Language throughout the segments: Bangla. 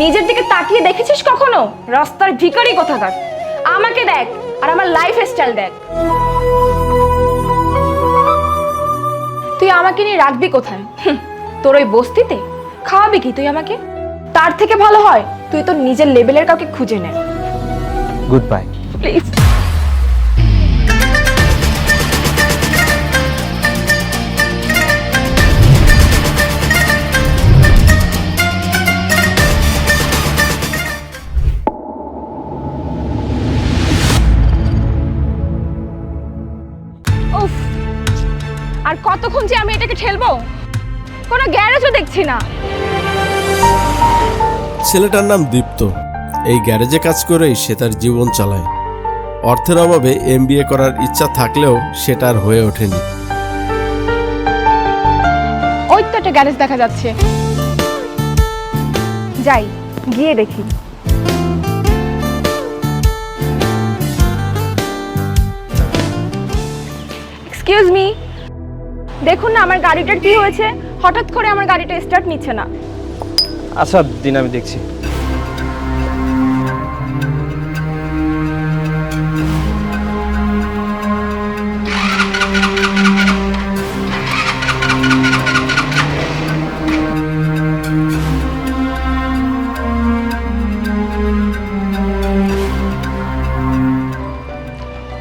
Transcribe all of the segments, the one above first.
নিজের দিকে তাকিয়ে দেখেছিস কখনো? রাস্তার ভিখারি কোথাকার? আমাকে দেখ আর আমার লাইফ স্টাইল দেখ। তুই আমাকে নিয়ে রাখবি কোথায়? তোর ওই বস্তিতে? খাওয়াবি কি তুই আমাকে? তার থেকে ভালো হয় তুই তোর নিজের লেভেলের কাউকে খুঁজে নে। গুড বাই প্লিজ ঠেলবো কোনো গ্যারেজও দেখছি না। ছেলেটার নাম দীপ্ত। এই গ্যারেজে কাজ করেই সে তার জীবন চালায়। অর্থের অভাবে এম করার ইচ্ছা থাকলেও সেটা আর হয়ে ওঠেনি। ওই তো একটা গ্যারেজ দেখা যাচ্ছে। যাই গিয়ে দেখি। এক্সকিউজ মি দেখুন না আমার গাড়িটার কি হয়েছে। হঠাৎ করে আমার গাড়িটা স্টার্ট নিচ্ছে না। আচ্ছা দিন আমি দেখছি।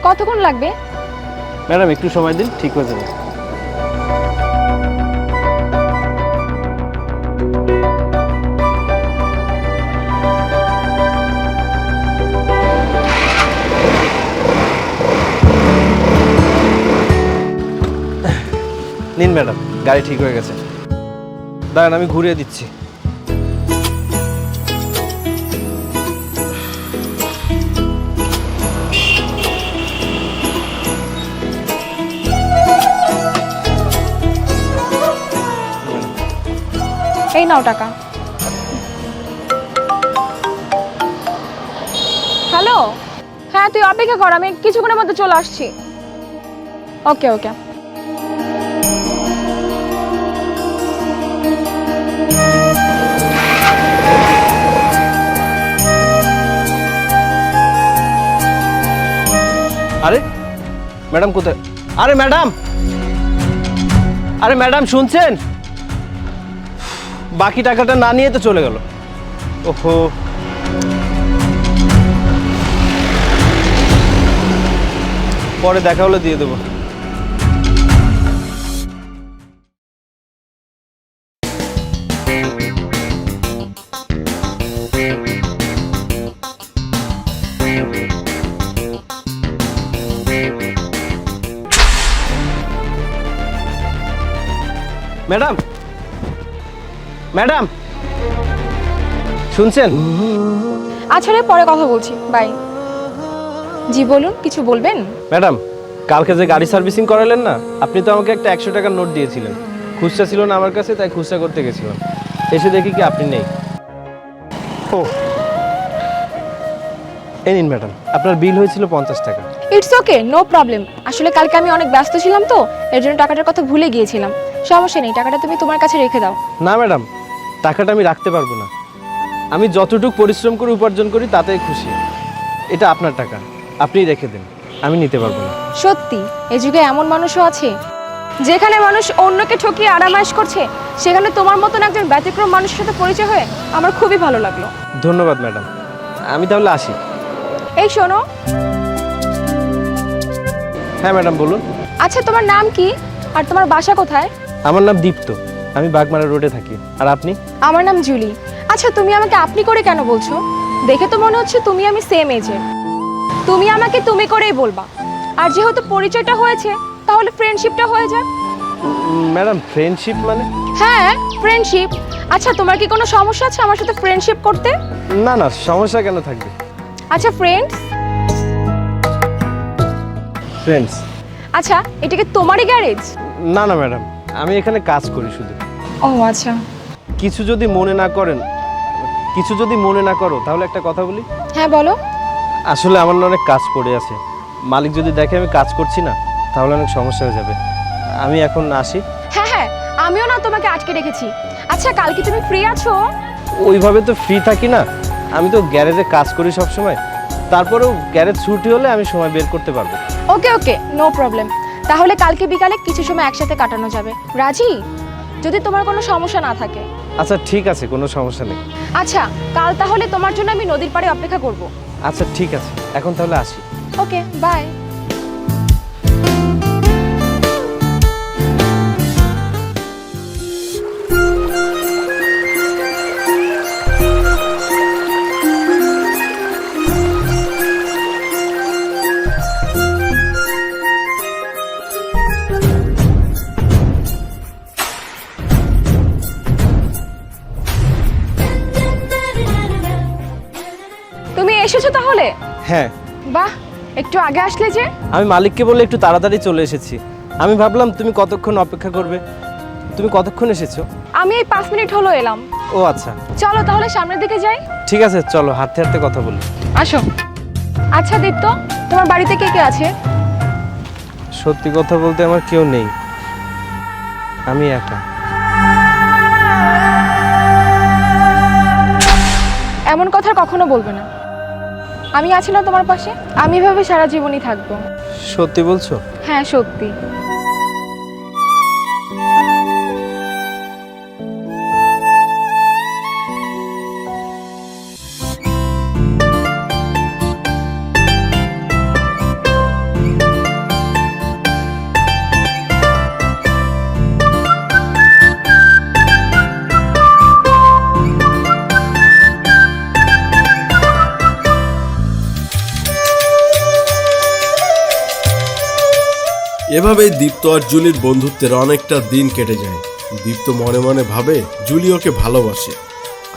কতক্ষণ লাগবে? ম্যাডাম একটু সময় দিন ঠিক হয়ে যাবে। নিন ম্যাডাম, গাড়ি ঠিক হয়ে গেছে। দাঁড়ান, আমি ঘুরিয়ে দিচ্ছি। এই নাও টাকা। হ্যালো? হ্যাঁ তুই অপেক্ষা কর, আমি কিছুক্ষণের মধ্যে চলে আসছি। ওকে ওকে। আরে, ম্যাডাম কোথায়? আরে ম্যাডাম! আরে ম্যাডাম, শুনছেন? বাকি টাকাটা না নিয়ে তো চলে গেল। ওহো। পরে দেখা হলে দিয়ে দেবো। ম্যাডাম। ম্যাডাম। শুনছেন? আচ্ছা রে পরে কথা বলছি। বাই। জি বলুন কিছু বলবেন? ম্যাডাম কালকে যে গাড়ি সার্ভিসিং করালেন না আপনি তো আমাকে একটা একশো টাকার নোট দিয়েছিলেন। খুচরা ছিল না আমার কাছে তাই খুচরা করতে গেছিলাম। এসে দেখি কি আপনি নেই। ও। এই নিন ম্যাডাম আপনার বিল হয়েছিল পঞ্চাশ টাকা। ইটস ওকে নো প্রবলেম আসলে কালকে আমি অনেক ব্যস্ত ছিলাম তো এর জন্য টাকাটার কথা ভুলে গিয়েছিলাম। সমস্যা নেই টাকাটা তুমি তোমার কাছে রেখে দাও। না ম্যাডাম টাকাটা আমি রাখতে পারব না। আমি যতটুকু পরিশ্রম করে উপার্জন করি তাতেই খুশি। এটা আপনার টাকা। আপনিই রেখে দেন। আমি নিতে পারব না। সত্যি এ যুগে এমন মানুষও আছে যেখানে মানুষ অন্যকে ঠকিয়ে আরামায়েশ করছে সেখানে তোমার মতন একজন ব্যতিক্রম মানুষের সাথে পরিচয় হয়ে আমার খুবই ভালো লাগল। ধন্যবাদ ম্যাডাম। আমি তাহলে আসি। এই শোনো। হ্যাঁ ম্যাডাম বলুন। আচ্ছা তোমার নাম কি? আর তোমার বাসা কোথায়? আমার নাম দীপ্ত। আমি বাগমারা রোডে থাকি। আর আপনি? আমার নাম জুলি। আচ্ছা তুমি আমাকে আপনি করে কেন বলছো? দেখে তো মনে হচ্ছে তুমি আমি সেম এজের তুমি আমাকে তুমি করেই বলবা। আর যেহেতু পরিচয়টা হয়েছে তাহলে ফ্রেন্ডশিপটা হয়ে যাক। ম্যাডাম ফ্রেন্ডশিপ মানে? হ্যাঁ ফ্রেন্ডশিপ আচ্ছা তোমার কি কোনো সমস্যা আছে আমার সাথে ফ্রেন্ডশিপ করতে? না না সমস্যা কেন থাকবে? আচ্ছা ফ্রেন্ডস ফ্রেন্ডস আচ্ছা এটা কি তোমারই গ্যারেজ না না ম্যাডাম। আমি এখানে কাজ করি শুধু। ও আচ্ছা। কিছু যদি মনে না করেন কিছু যদি মনে না করো তাহলে একটা কথা বলি। হ্যাঁ বলো। আসলে আমার না অনেক কাজ পড়ে আছে। মালিক যদি দেখে আমি কাজ করছি না তাহলে অনেক সমস্যা হয়ে যাবে। আমি এখন আসি। হ্যাঁ হ্যাঁ আমিও না তোমাকে আটকে রেখেছি। আচ্ছা কালকে তুমি ফ্রি আছো? ওইভাবে তো ফ্রি থাকি না। আমি তো গ্যারেজে কাজ করি সব সময় তারপরেও গ্যারেজ ছুটি হলে আমি সময় বের করতে পারব। ওকে ওকে নো প্রবলেম তাহলে কালকে বিকালে কিছু সময় একসাথে কাটানো যাবে। রাজি? যদি তোমার কোনো সমস্যা না থাকে। আচ্ছা ঠিক আছে কোনো সমস্যা নেই। আচ্ছা কাল তাহলে তোমার জন্য আমি নদীর পাড়ে অপেক্ষা করব। আচ্ছা ঠিক আছে। এখন তাহলে আসি। ওকে বাই হ্যাঁ। বাহ একটু আগে আসলে যে? আমি মালিককে বলে একটু তাড়াতাড়ি চলে এসেছি। আমি ভাবলাম তুমি কতক্ষণ অপেক্ষা করবে? তুমি কতক্ষণ এসেছ? আমি এই পাঁচ মিনিট হলো এলাম। ও আচ্ছা। চলো তাহলে সামনের দিকে যাই। ঠিক আছে চলো হাঁটতে হাঁটতে কথা বলি। আসো। আচ্ছা দীপ্ত তোমার বাড়িতে কে কে আছে? সত্যি কথা বলতে আমার কেউ নেই। আমি একা। এমন কথা কখনো বলবে না। আমি আছি না তোমার পাশে আমি এভাবে সারা জীবনই থাকব। সত্যি বলছো? হ্যাঁ সত্যি। এভাবেই দীপ্ত আর জুলির বন্ধুত্বের অনেকটা দিন কেটে যায়। দীপ্ত মনে মনে ভাবে জুলি ওকে ভালোবাসে,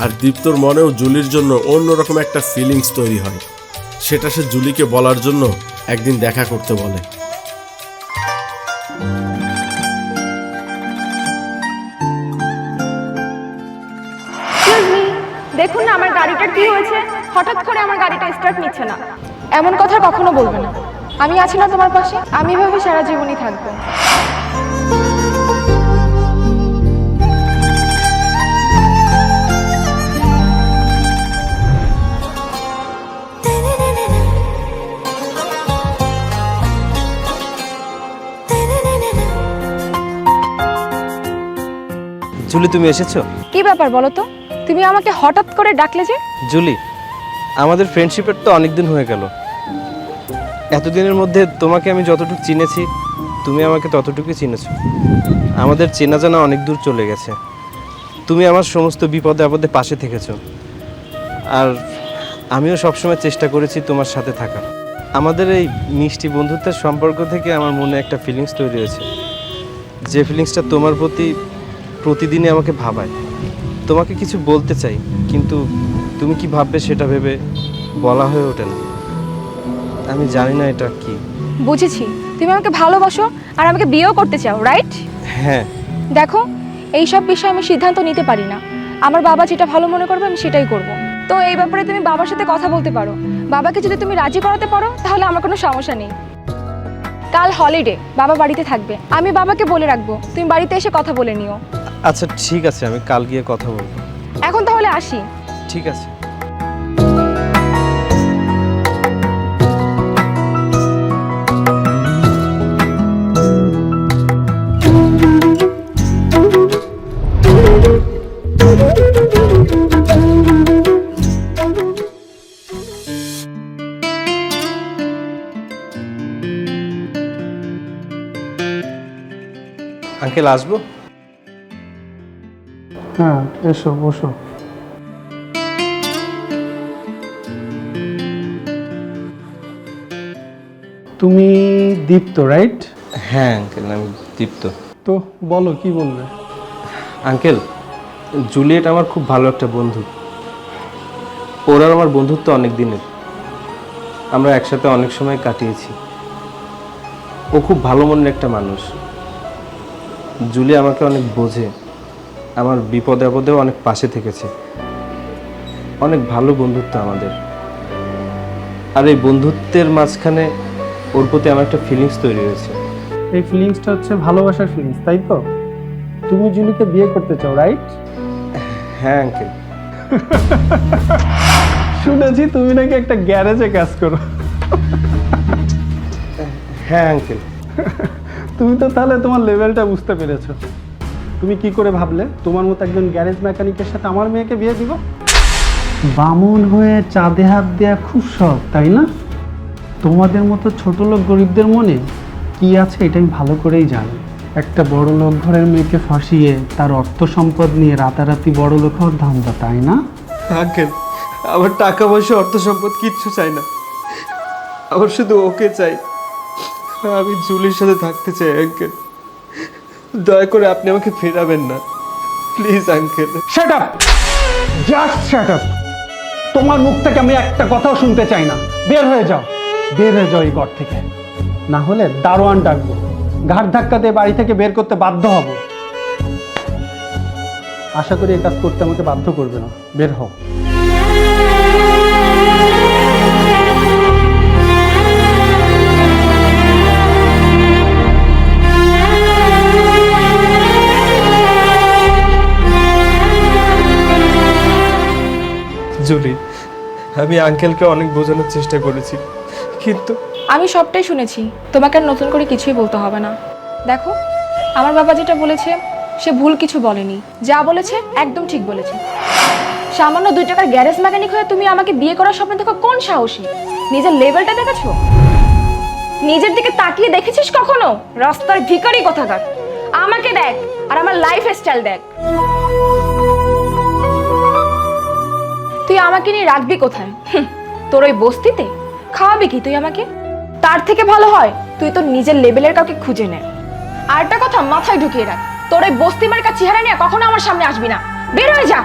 আর দীপ্তর মনেও জুলির জন্য অন্যরকম একটা ফিলিংস তৈরি হয়। সেটা সে জুলিকে বলার জন্য একদিন দেখা করতে বলে। দেখুন না, আমার কি হয়েছে? হঠাৎ করে আমার গাড়িটা স্টার্ট নিচ্ছে না। এমন কথা কখনো বলবে না। আমি আছি না তোমার পাশে আমি ভাবে সারা জীবনই থাকব। জুলি তুমি এসেছ? কি ব্যাপার বলো তো? তুমি আমাকে হঠাৎ করে ডাকলে যে? জুলি আমাদের ফ্রেন্ডশিপের তো অনেক দিন হয়ে গেল। এতদিনের মধ্যে তোমাকে আমি যতটুকু চিনেছি, তুমি আমাকে ততটুকুই চিনেছো। আমাদের চেনা জানা অনেক দূর চলে গেছে। তুমি আমার সমস্ত বিপদে আপদে পাশে থেকেছো। আর আমিও সবসময় চেষ্টা করেছি তোমার সাথে থাকার। আমাদের এই মিষ্টি বন্ধুত্বের সম্পর্ক থেকে আমার মনে একটা ফিলিংস তৈরি হয়েছে। যে ফিলিংসটা তোমার প্রতি প্রতিদিনই আমাকে ভাবায়। তোমাকে কিছু বলতে চাই, কিন্তু তুমি কি ভাববে সেটা ভেবে বলা হয়ে ওঠে না। আমি জানি না এটা কি। বুঝেছি। তুমি আমাকে ভালোবাসো আর আমাকে বিয়েও করতে চাও রাইট হ্যাঁ। দেখো এই সব বিষয়ে আমি সিদ্ধান্ত নিতে পারি না। আমার বাবা যেটা ভালো মনে করবে আমি সেটাই করব। তো এই ব্যাপারে তুমি বাবার সাথে কথা বলতে পারো। বাবাকে যদি তুমি রাজি করাতে পারো তাহলে আমার কোনো সমস্যা নেই। কাল হলিডে বাবা বাড়িতে থাকবে। আমি বাবাকে বলে রাখব। তুমি বাড়িতে এসে কথা বলে নিও। আচ্ছা ঠিক আছে আমি কাল গিয়ে কথা বলব। এখন তাহলে আসি। ঠিক আছে। আঙ্কেল আসব হ্যাঁ এসো বসো। তুমি দীপ্ত রাইট হ্যাঁ আঙ্কেল আমি দীপ্ত। তো বলো কি বলবে? আঙ্কেল জুলিয়েট আমার খুব ভালো একটা বন্ধু। ওর আর আমার বন্ধুত্ব অনেক দিনের। আমরা একসাথে অনেক সময় কাটিয়েছি। ও খুব ভালো মনের একটা মানুষ। জুলি আমাকে অনেক বোঝে। আমার বিপদে আপদেও অনেক পাশে থেকেছে। অনেক ভালো বন্ধুত্ব আমাদের। আর এই বন্ধুত্বের মাঝখানে ওর প্রতি আমার একটা ফিলিংস তৈরি হয়েছে। এই ফিলিংসটা হচ্ছে ভালোবাসার ফিলিংস তাই তো? তুমি জুলিকে বিয়ে করতে চাও রাইট হ্যাঁ আঙ্কেল শুনেছি তুমি নাকি একটা গ্যারেজে কাজ করো। হ্যাঁ আঙ্কেল তুমি তো তাহলে তোমার লেভেলটা বুঝতে পেরেছ। তুমি কি করে ভাবলে? তোমার মতো একজন গ্যারেজ মেকানিকের সাথে আমার মেয়েকে বিয়ে দিব? বামুন হয়ে চাঁদে হাত দেওয়া খুব শখ, তাই না? তোমাদের মতো ছোট লোক গরিবদের মনে কি আছে এটা আমি ভালো করেই জানি। একটা বড় লোক ঘরের মেয়েকে ফাঁসিয়ে তার অর্থ সম্পদ নিয়ে রাতারাতি বড় লোক হওয়ার ধান্দা, তাই না? আঙ্কেল, আমার টাকা পয়সা, অর্থ সম্পদ কিচ্ছু চাই না। আমার শুধু ওকে চাই। আমি জুলির সাথে থাকতে চাই আঙ্কেল দয়া করে আপনি আমাকে ফেরাবেন না। প্লিজ আঙ্কেল আপ জাস্ট আপ তোমার মুখ থেকে আমি একটা কথাও শুনতে চাই না। বের হয়ে যাও। বের হয়ে যাও এই ঘর থেকে। না হলে দারোয়ান ডাকবো। ঘাট ধাক্কা দিয়ে বাড়ি থেকে বের করতে বাধ্য হব। আশা করি এই কাজ করতে আমাকে বাধ্য করবে না। বের হও। আমি আঙ্কেলকে অনেক বোঝানোর চেষ্টা করেছি, কিন্তু আমি সবটাই শুনেছি। তোমাকে আর নতুন করে কিছুই বলতে হবে না। দেখো, আমার বাবা যেটা বলেছে, সে ভুল কিছু বলেনি। যা বলেছে, একদম ঠিক বলেছে। সামান্য দুই টাকার গ্যারেজ মেকানিক হয়ে তুমি আমাকে বিয়ে করার স্বপ্ন দেখো কোন সাহসী? নিজের লেভেলটা দেখেছ? নিজের দিকে তাকিয়ে দেখেছিস কখনো? রাস্তার ভিখারি কোথাকার? আমাকে দেখ, আর আমার লাইফ স্টাইল দেখ। তুই আমাকে নিয়ে রাখবি কোথায়? তোর ওই বস্তিতে? খাওয়াবি কি তুই আমাকে? তার থেকে ভালো হয় তুই তোর নিজের লেভেলের কাউকে খুঁজে নে। আর একটা কথা মাথায় ঢুকিয়ে রাখ, তোর ওই বস্তি মার্কা চেহারা নিয়ে কখনো আমার সামনে আসবি না। বের হয়ে যা!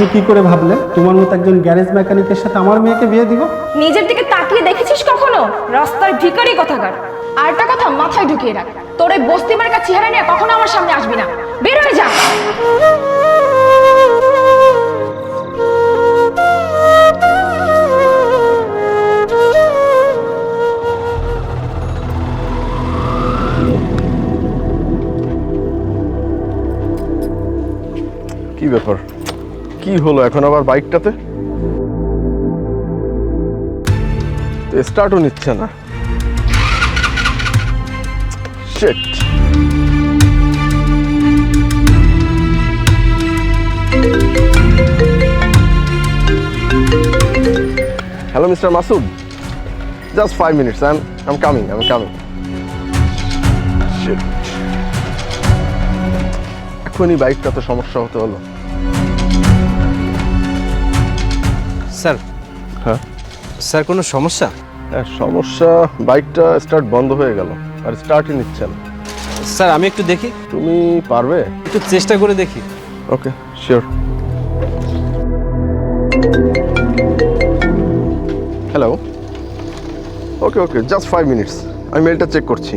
তুমি কি করে ভাবলে? তোমার মতো একজন গ্যারেজ মেকানিকের সাথে আমার মেয়েকে বিয়ে দিব? নিজের দিকে তাকিয়ে দেখেছিস কখনো? রাস্তার ভিখারি কোথাকার। আর একটা কথা মাথায় ঢুকিয়ে রাখ। তোর ওই বস্তি মার্কা চেহারা নিয়ে কখনো আমার সামনে আসবি না। বের হয়ে যা। কি ব্যাপার? কি হলো এখন আবার বাইকটাতে? স্টার্টও নিচ্ছে না. Hello mister Masud just five minutes I am coming I am coming এখনই বাইকটাতে সমস্যা হতে হলো। স্যার। হ্যাঁ? স্যার কোনো সমস্যা? হ্যাঁ, সমস্যা বাইকটা স্টার্ট বন্ধ হয়ে গেল আর স্টার্টই নিচ্ছে না। স্যার আমি একটু দেখি। তুমি পারবে? একটু চেষ্টা করে দেখি। Okay sure hello okay okay just five minutes আমি মেলটা চেক করছি।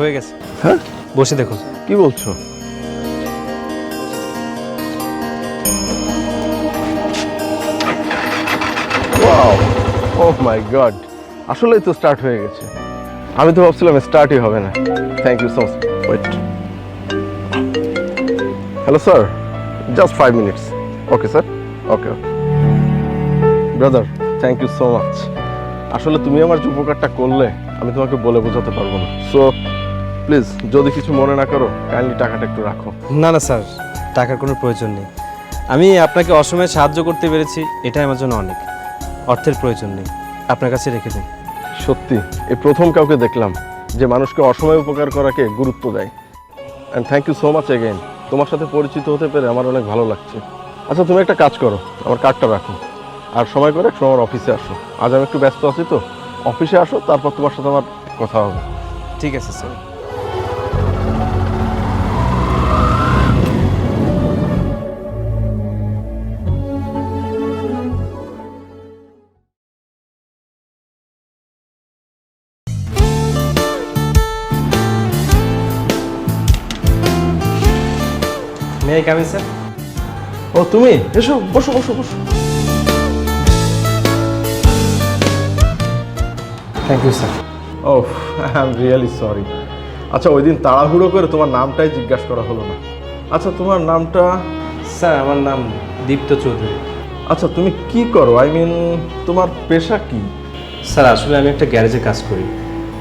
হয়ে গেছে। হ্যাঁ? বসে দেখো। কি বলছো? ওয়াও ও মাই গড আসলেই তো স্টার্ট হয়ে গেছে। আমি তো ভাবছিলাম স্টার্টই হবে না। Thank you so much wait hello sir just five minutes okay sir okay okay brother thank you so much আসলে তুমি আমার যে উপকারটা করলে আমি তোমাকে বলে বোঝাতে পারব না। সো প্লিজ যদি কিছু মনে না করো কাইন্ডলি টাকাটা একটু রাখো। না না স্যার টাকার কোনো প্রয়োজন নেই। আমি আপনাকে অসময়ে সাহায্য করতে পেরেছি এটাই আমার জন্য অনেক। অর্থের প্রয়োজন নেই। আপনার কাছে রেখে দিন। সত্যি এই প্রথম কাউকে দেখলাম যে মানুষকে অসময়ে উপকার করাকে গুরুত্ব দেয়। And thank you so much again তোমার সাথে পরিচিত হতে পেরে আমার অনেক ভালো লাগছে। আচ্ছা তুমি একটা কাজ করো আমার কার্ডটা রাখো। আর সময় করে একটু আমার অফিসে আসো। আজ আমি একটু ব্যস্ত আছি তো। অফিসে আসো তারপর তোমার সাথে আমার কথা হবে। ঠিক আছে স্যার। কামিং স্যার ও তুমি? এসো বসো বসো বসো। Thank you sir oh I am really sorry আচ্ছা ওই দিন তাড়াহুড়ো করে তোমার নামটাই জিজ্ঞাসা করা হলো না। আচ্ছা তোমার নামটা? স্যার আমার নাম দীপ্ত চৌধুরী। আচ্ছা তুমি কি করো? আই মিন তোমার পেশা কি? স্যার আসলে আমি একটা গ্যারেজে কাজ করি।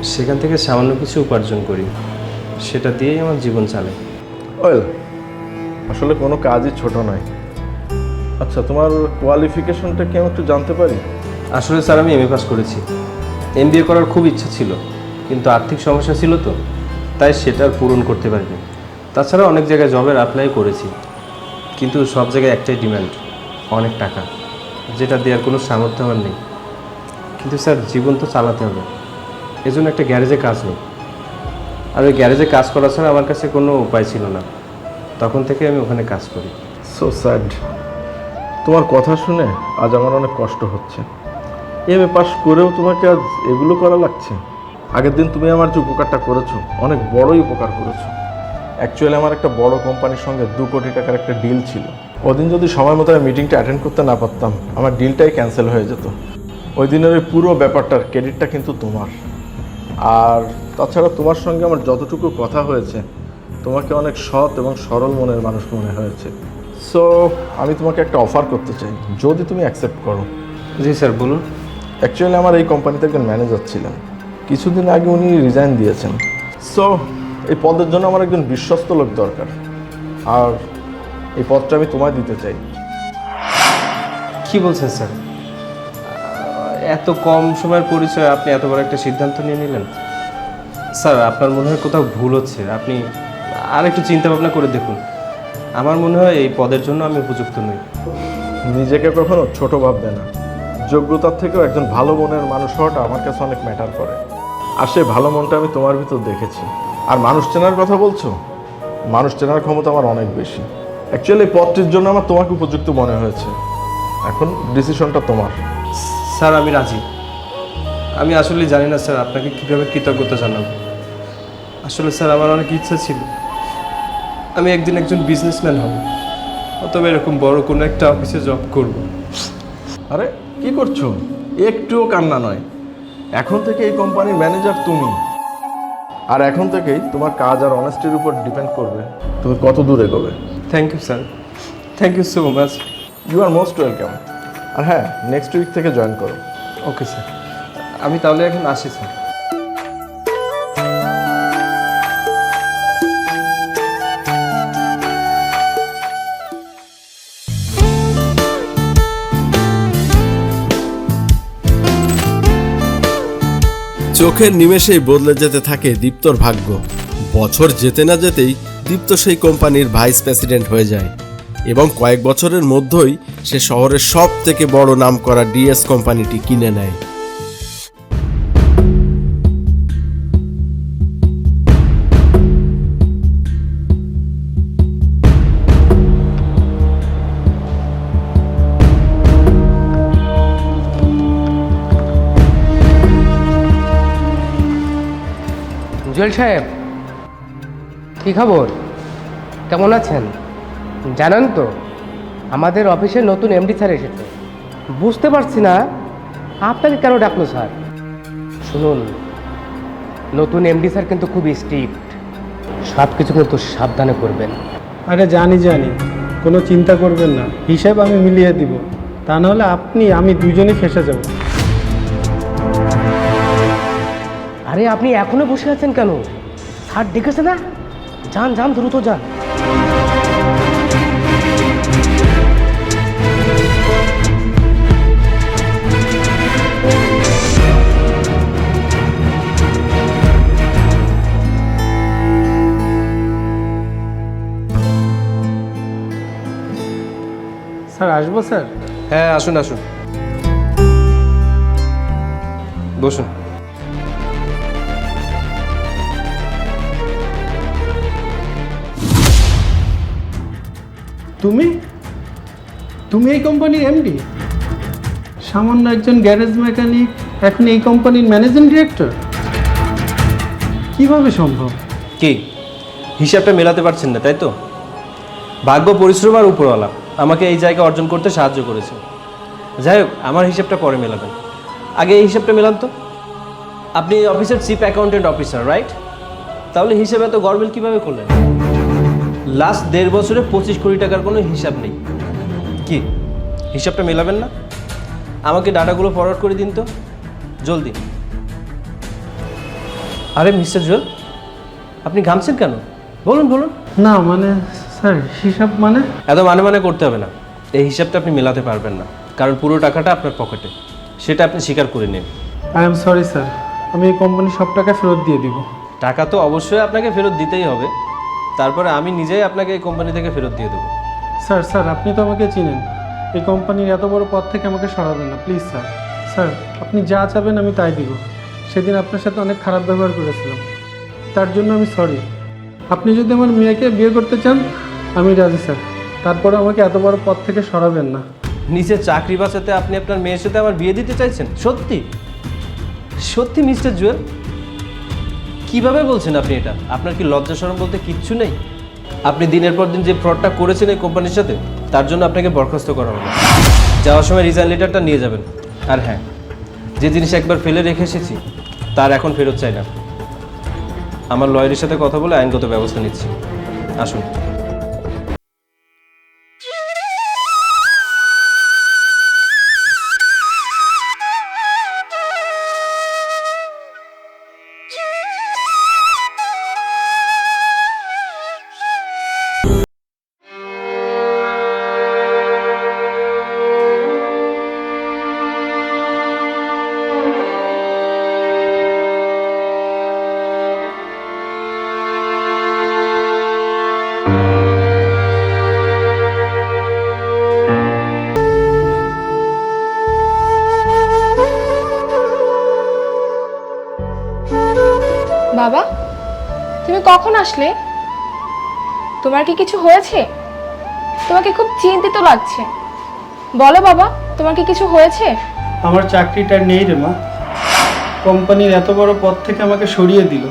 সেখান থেকে সামান্য কিছু উপার্জন করি। সেটা দিয়েই আমার জীবন চালে। ওয়েল আসলে কোনো কাজই ছোট নয়। আচ্ছা তোমার কোয়ালিফিকেশনটা কি একটু জানতে পারি? আসলে স্যার, আমি এমএ পাস করেছি। এম করার খুব ইচ্ছা ছিল, কিন্তু আর্থিক সমস্যা ছিল তো, তাই সেটা আর পূরণ করতে পারিনি। তাছাড়া অনেক জায়গায় জবের অ্যাপ্লাই করেছি, কিন্তু সব জায়গায় একটাই ডিম্যান্ড অনেক টাকা, যেটা দেওয়ার কোনো সামর্থ্য আমার নেই। কিন্তু স্যার, জীবন তো চালাতে হবে, এজন্য একটা গ্যারেজে কাজ নেই। আর ওই গ্যারেজে কাজ করা ছাড়া আমার কাছে কোনো উপায় ছিল না। তখন থেকে আমি ওখানে কাজ করি। সো স্যাড তোমার কথা শুনে আজ আমার অনেক কষ্ট হচ্ছে। এম এ পাস করেও তোমাকে আজ এগুলো করা লাগছে। আগের দিন তুমি আমার যে উপকারটা করেছ, অনেক বড়ই উপকার করেছ। অ্যাকচুয়ালি আমার একটা বড় কোম্পানির সঙ্গে দু কোটি টাকার একটা ডিল ছিল। ওদিন যদি সময় মতো আমি মিটিংটা অ্যাটেন্ড করতে না পারতাম, আমার ডিলটাই ক্যান্সেল হয়ে যেত। ওই দিনের ওই পুরো ব্যাপারটার ক্রেডিটটা কিন্তু তোমার। আর তাছাড়া তোমার সঙ্গে আমার যতটুকু কথা হয়েছে তোমাকে অনেক সৎ এবং সরল মনের মানুষ মনে হয়েছে। সো আমি তোমাকে একটা অফার করতে চাই। যদি তুমি অ্যাকসেপ্ট করো। জি স্যার বলুন। অ্যাকচুয়ালি আমার এই কোম্পানিতে একজন ম্যানেজার ছিলেন। কিছুদিন আগে উনি রিজাইন দিয়েছেন। সো এই পদের জন্য আমার একজন বিশ্বস্ত লোক দরকার। আর এই পদটা আমি তোমায় দিতে চাই। কি বলছেন স্যার? এত কম সময়ের পরিচয় আপনি এত বড় একটা সিদ্ধান্ত নিয়ে নিলেন? স্যার আপনার মনে হয় কোথাও ভুল হচ্ছে। আপনি আর একটু চিন্তা ভাবনা করে দেখুন। আমার মনে হয় এই পদের জন্য আমি উপযুক্ত নই। নিজেকে কখনো ছোট ভাববে না। যোগ্যতার থেকেও একজন ভালো মনের মানুষ হওয়াটা আমার কাছে অনেক ম্যাটার করে। আর সেই ভালো মনটা আমি তোমার ভিতর দেখেছি। আর মানুষ চেনার কথা বলছো? মানুষ চেনার ক্ষমতা আমার অনেক বেশি। অ্যাকচুয়ালি পদটির জন্য আমার তোমাকে উপযুক্ত মনে হয়েছে। এখন ডিসিশনটা তোমার। স্যার আমি রাজি। আমি আসলে জানি না স্যার আপনাকে কীভাবে কৃতজ্ঞতা জানাব। আসলে স্যার আমার অনেক ইচ্ছা ছিল। আমি একদিন একজন বিজনেসম্যান হব। অথবা এরকম বড় কোনো একটা অফিসে জব করব। আরে কি করছ? একটুও কান্না নয়। এখন থেকে এই কোম্পানির ম্যানেজার তুমি। আর এখন থেকেই তোমার কাজ আর অনেস্টির উপর ডিপেন্ড করবে। তুমি কত দূর এগোবে? Thank you sir thank you so much you are most welcome আর হ্যাঁ নেক্সট উইক থেকে জয়েন করো। ওকে স্যার আমি তাহলে এখন আসি স্যার চোখের নিমেষেই বদলে যেতে থাকে দীপ্তর ভাগ্য। বছর যেতে না যেতেই দীপ্ত সেই কোম্পানির ভাইস প্রেসিডেন্ট হয়ে যায় এবং কয়েক বছরের মধ্যেই সে শহরের সব থেকে বড় নাম করা ডিএস কোম্পানিটি কিনে নেয়। জুয়েল সাহেব, কী খবর? কেমন আছেন? জানেন তো, আমাদের অফিসে নতুন এমডি স্যার এসেছে। বুঝতে পারছি না, আপনাকে কেন ডাকলো স্যার? শুনুন, নতুন এমডি স্যার কিন্তু খুব স্ট্রিক্ট সব কিছু কিন্তু সাবধানে করবেন। আরে জানি জানি, কোনো চিন্তা করবেন না। হিসাব আমি মিলিয়ে দিব। তা নাহলে আপনি, আমি দুজনেই ফেসে যাব। আরে আপনি এখনও বসে আছেন কেন? স্যার ডেকেছে না? যান যান দ্রুত যান। স্যার আসব স্যার? হ্যাঁ আসুন আসুন। বসুন। তুমি? তুমি এই কোম্পানির এমডি সামান্য একজন গ্যারেজ মেকানিক এখন এই কোম্পানির ম্যানেজিং ডিরেক্টর কীভাবে সম্ভব? কি? হিসাবটা মেলাতে পারছেন না, তাই তো? ভাগ্য পরিশ্রম আর উপরওয়ালা, আমাকে এই জায়গা অর্জন করতে সাহায্য করেছে। যাই হোক, আমার হিসাবটা পরে মেলাবেন। আগে এই হিসাবটা মেলান তো। আপনি অফিসের চিফ অ্যাকাউন্টেন্ট অফিসার রাইট তাহলে হিসেবে এত গরমিল কীভাবে করলেন? লাস্ট দেড় বছরে পঁচিশ কোটি টাকার কোনো হিসাব নেই। কি? হিসাবটা মেলাবেন না? আমাকে ডাটাগুলো ফরওয়ার্ড করে দিন তো। জলদি। আরে মিস্টার জুয়েল আপনি ঘামছেন কেন? বলুন বলুন। না মানে স্যার হিসাব মানে? এত মানে মানে করতে হবে না। এই হিসাবটা আপনি মেলাতে পারবেন না কারণ পুরো টাকাটা আপনার পকেটে। সেটা আপনি স্বীকার করে নিন। আই এম সরি স্যার আমি এই কোম্পানির সব টাকা ফেরত দিয়ে দিব। টাকা তো অবশ্যই আপনাকে ফেরত দিতেই হবে। তারপরে আমি নিজেই আপনাকে এই কোম্পানি থেকে ফেরত দিয়ে দেবো। স্যার স্যার আপনি তো আমাকে চিনেন। এই কোম্পানির এত বড় পদ থেকে আমাকে সরাবেন না প্লিজ স্যার। স্যার আপনি যা চাবেন আমি তাই দিব। সেদিন আপনার সাথে অনেক খারাপ ব্যবহার করেছিলাম। তার জন্য আমি সরি আপনি যদি আমার মেয়েকে বিয়ে করতে চান আমি রাজি স্যার। তারপরে আমাকে এত বড় পদ থেকে সরাবেন না। নিজের চাকরি বাসাতে আপনি আপনার মেয়ের সাথে আমার বিয়ে দিতে চাইছেন? সত্যি? সত্যি মিস্টার জুয়েল? কীভাবে বলছেন আপনি এটা? আপনার কি লজ্জা শরম বলতে কিচ্ছু নেই? আপনি দিনের পর দিন যে ফ্রডটা করেছেন এই কোম্পানির সাথে, তার জন্য আপনাকে বরখাস্ত করা হবে। যাওয়ার সময় রিজাইন লেটারটা নিয়ে যাবেন। আর হ্যাঁ যে জিনিস একবার ফেলে রেখে এসেছি, তার এখন ফেরত চাই না। আমার লয়ারের সাথে কথা বলে আইনগত ব্যবস্থা নিচ্ছি। আসুন। কখন আসলে? তোমার কি কিছু হয়েছে? তোমাকে খুব চিন্তিত লাগছে। বলো বাবা তোমার কি কিছু হয়েছে? আমার চাকরিটা নেই রে মা। কোম্পানির এত বড় পদ থেকে আমাকে সরিয়ে দিল।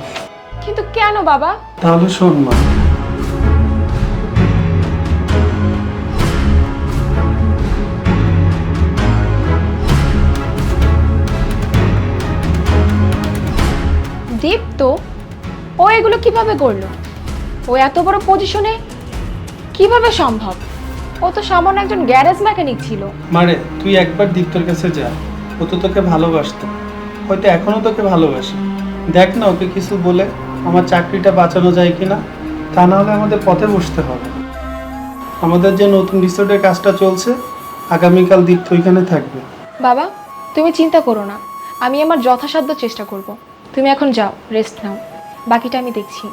কিন্তু কেন বাবা? তাহলে শোন মা। দীপ্ত ও এগুলো কীভাবে করল? ও এত বড় পজিশনে কীভাবে সম্ভব? ও তো সামান্য একজন গ্যারেজ মেকানিক ছিল। মারে তুই একবার দীপ্তর কাছে যা। ও তো তোকে ভালোবাসতো। হয়তো এখনও তোকে ভালোবাসে। দেখ না ওকে কিছু বলে আমার চাকরিটা বাঁচানো যায় কিনা। তা না হলে আমাদের পথে বসতে হবে। আমাদের যে নতুন রিসোর্টের কাজটা চলছে আগামীকাল দীপ্ত ওইখানে থাকবে। বাবা তুমি চিন্তা করো না। আমি আমার যথাসাধ্য চেষ্টা করব। তুমি এখন যাও রেস্ট নাও। বাকিটা আমি দেখছি।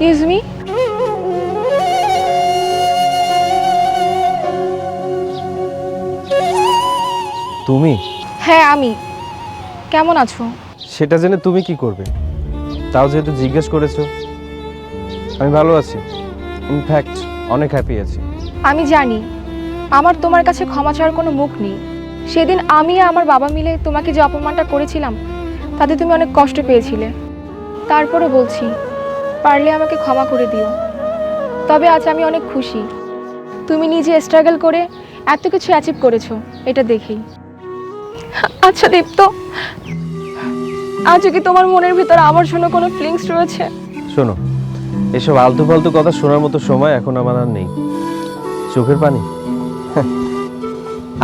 এক্সকিউজ মি তুমি? হ্যাঁ আমি। কেমন আছো? সেটা জেনে তুমি কি করবে? তাও যেহেতু জিজ্ঞেস করেছ। আমি ভালো আছি। ইনফ্যাক্ট অনেক হ্যাপি আছি। আমি জানি। আমার তোমার কাছে ক্ষমা চাওয়ার কোনো মুখ নেই। সেদিন আমি আর আমার বাবা মিলে তোমাকে যে অপমানটা করেছিলাম তাতে তুমি অনেক কষ্ট পেয়েছিলে। তারপরে বলছি পারলে আমাকে ক্ষমা করে দিও। তবে আজ আমি অনেক খুশি। তুমি নিজে স্ট্রাগল করে এত কিছু অ্যাচিভ করেছ এটা দেখেই। আচ্ছা দীপ্ত। আজও কি তোমার মনের ভিতর আমার জন্য কোনো ফিলিংস রয়েছে? শোনো এসব আলতু ফালতু কথা শোনার মতো সময় এখন আমার আর নেই। চোখের পানি? হ্যাঁ,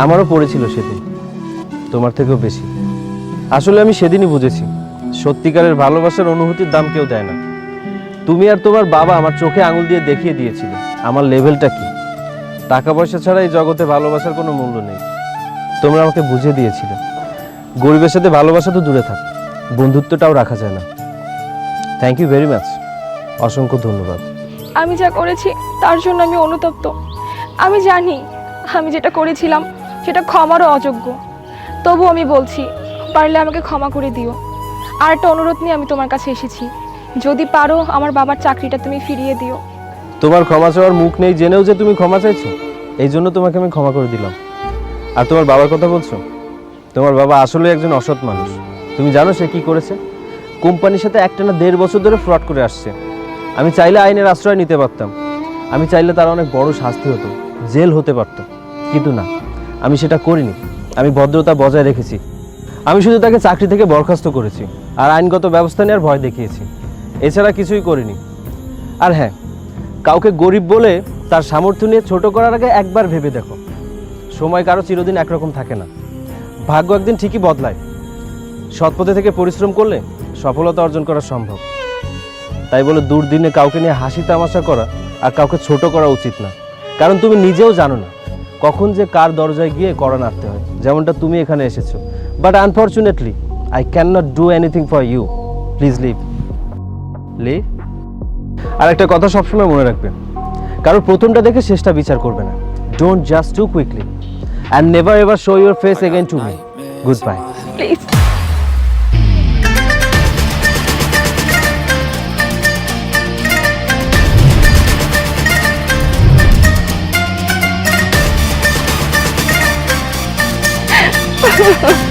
আমারও পড়েছিল সেদিন। তোমার থেকেও বেশি। আসলে আমি সেদিনই বুঝেছি সত্যিকারের ভালোবাসার অনুভূতির দাম কেউ দেয় না। তুমি আর তোমার বাবা আমার চোখে আঙুল দিয়ে দেখিয়ে দিয়েছিলে। আমার লেভেলটা কি? টাকা পয়সা ছাড়া এই জগতে ভালোবাসার কোনো মূল্য নেই। তোমরা আমাকে বুঝিয়ে দিয়েছিলে। গরিবের সাথে ভালোবাসা তো দূরে থাক। বন্ধুত্বটাও রাখা যায় না। থ্যাংক ইউ ভেরি মাচ অসংখ্য ধন্যবাদ। আমি যা করেছি, তার জন্য আমি অনুতপ্ত। আমি জানি, আমি যেটা করেছিলাম, সেটা ক্ষমারও অযোগ্য। তবু আমি বলছি, পারলে আমাকে ক্ষমা করে দিও। আর একটা অনুরোধ নিয়ে আমি তোমার কাছে এসেছি। যদি পারো, আমার বাবার চাকরিটা তুমি ফিরিয়ে দিও। তোমার ক্ষমা চাওয়ার মুখ নেই জেনেও যে তুমি ক্ষমা চাইছো, এই জন্য তোমাকে আমি ক্ষমা করে দিলাম। আর তোমার বাবার কথা বলছো? তোমার বাবা আসলে একজন অসৎ মানুষ। তুমি জানো সে কি করেছে? কোম্পানির সাথে একটানা দেড় বছর ধরে ফ্রড করে আসছে। আমি চাইলে আইনের আশ্রয় নিতে পারতাম। আমি চাইলে তার অনেক বড় শাস্তি হতো, জেল হতে পারতো। কিন্তু না, আমি সেটা করিনি। আমি ভদ্রতা বজায় রেখেছি। আমি শুধু তাকে চাকরি থেকে বরখাস্ত করেছি। আর আইনগত ব্যবস্থা নেওয়ার ভয় দেখিয়েছি। এছাড়া কিছুই করিনি। আর হ্যাঁ কাউকে গরিব বলে তার সামর্থ্য নিয়ে ছোট করার আগে একবার ভেবে দেখো। সময় কারও চিরদিন একরকম থাকে না। ভাগ্য একদিন ঠিকই বদলায়। সৎপথে থেকে পরিশ্রম করলে সফলতা অর্জন করা সম্ভব। তাই বলে দুর্দিনে কাউকে নিয়ে হাসি তামাশা করা আর কাউকে ছোট করা উচিত না। কারণ তুমি নিজেও জানো না কখন যে কার দরজায় গিয়ে করা নাড়তে হয়। যেমনটা তুমি এখানে এসেছ। But unfortunately I can not do anything for you please leave leave আর একটা কথা সবসময় মনে রাখবে কারণ প্রথমটা দেখে শেষটা বিচার করবে না। Don't judge too quickly and never ever show your face again to me goodbye please Ha ha ha!